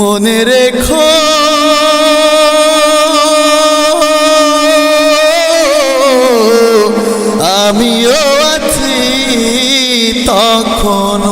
মনে রেখো। আমিও আছি তখনও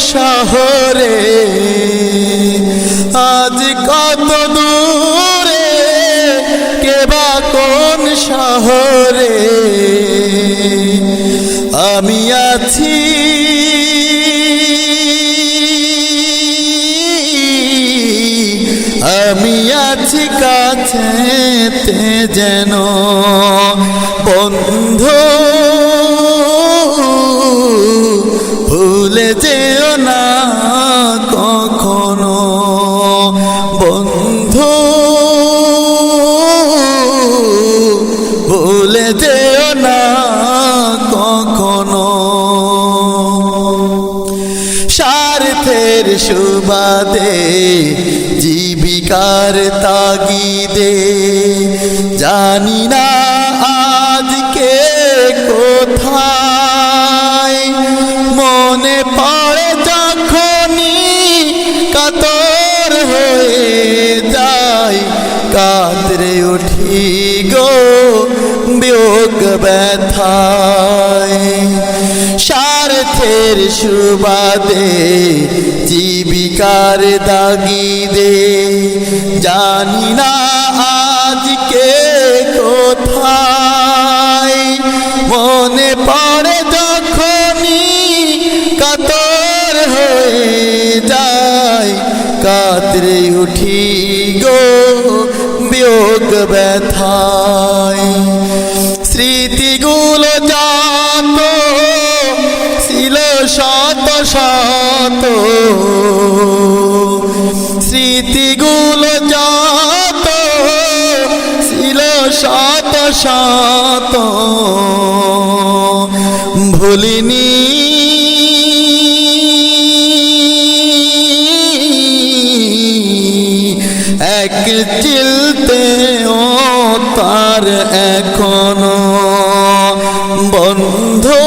শহরে। আজ কত দূরে কেবা কোন শহরে? আমি আছি। আমি আছি কাছেতে যেন বন্ধু বন্ধু ভুলে যেও না কখনো। স্বার্থের সুবাদে, জীবিকার তাগিদে, জানি না আজকে কোথায়। মনে পড়ে যখনই কাতর হয়ে কাতরে উঠি গো, বিয়োগ ব্যথায়। স্বার্থের সুবাদে জীবিকার দাগিদে জানি না আজকে কোথায়। মনে পড়ে যখনই কাতর হয়ে যায়। কাতরে উঠি বিয়োগ ব্যথায়। স্মৃতিগুলো যত ছিল শত শত। স্মৃতিগুলো যত ছিল শত শত। ভুলিনি। এক চিলতে তার এখনও বন্ধু।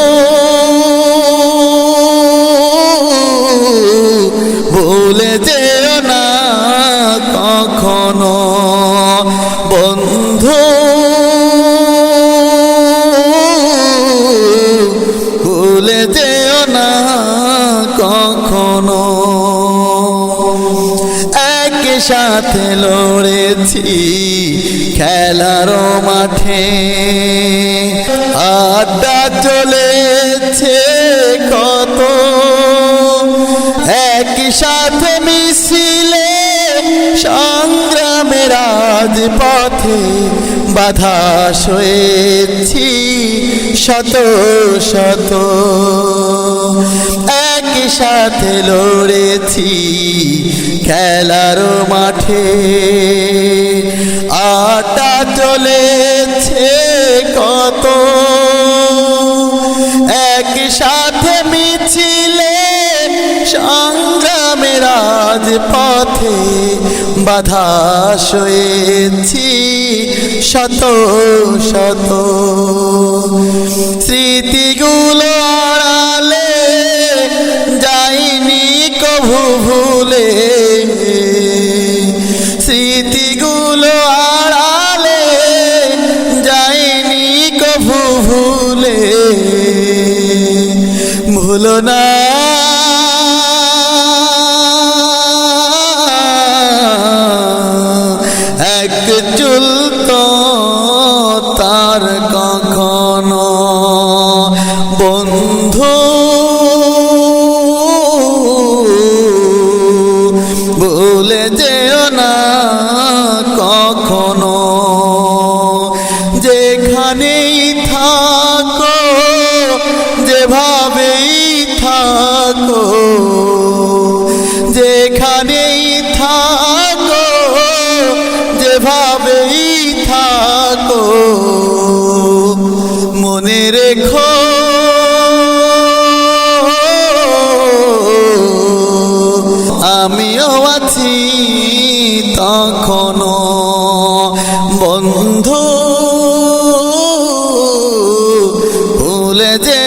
ভুলে যেও না কখনো বন্ধু। ভুলে যেও না কখনো। এক সাথে লড়েছি। খেলার মাঠে আড্ডা চলেছে কত। একই সাথে মিছিলে সংগ্রামের রাজপথে পথে বাধা সয়েছি শত শত। এক একই সাথে লড়েছি খেলার মাঠে। আটা চলেছে কত। একই সাথে মিছিলে সংগ্রামের রাজ পথে বাধা সয়েছি শত শত স্মৃতিগুলো আড়ালে যাইনি কভু ভুলে। Oh. বন্ধু ভুলে যে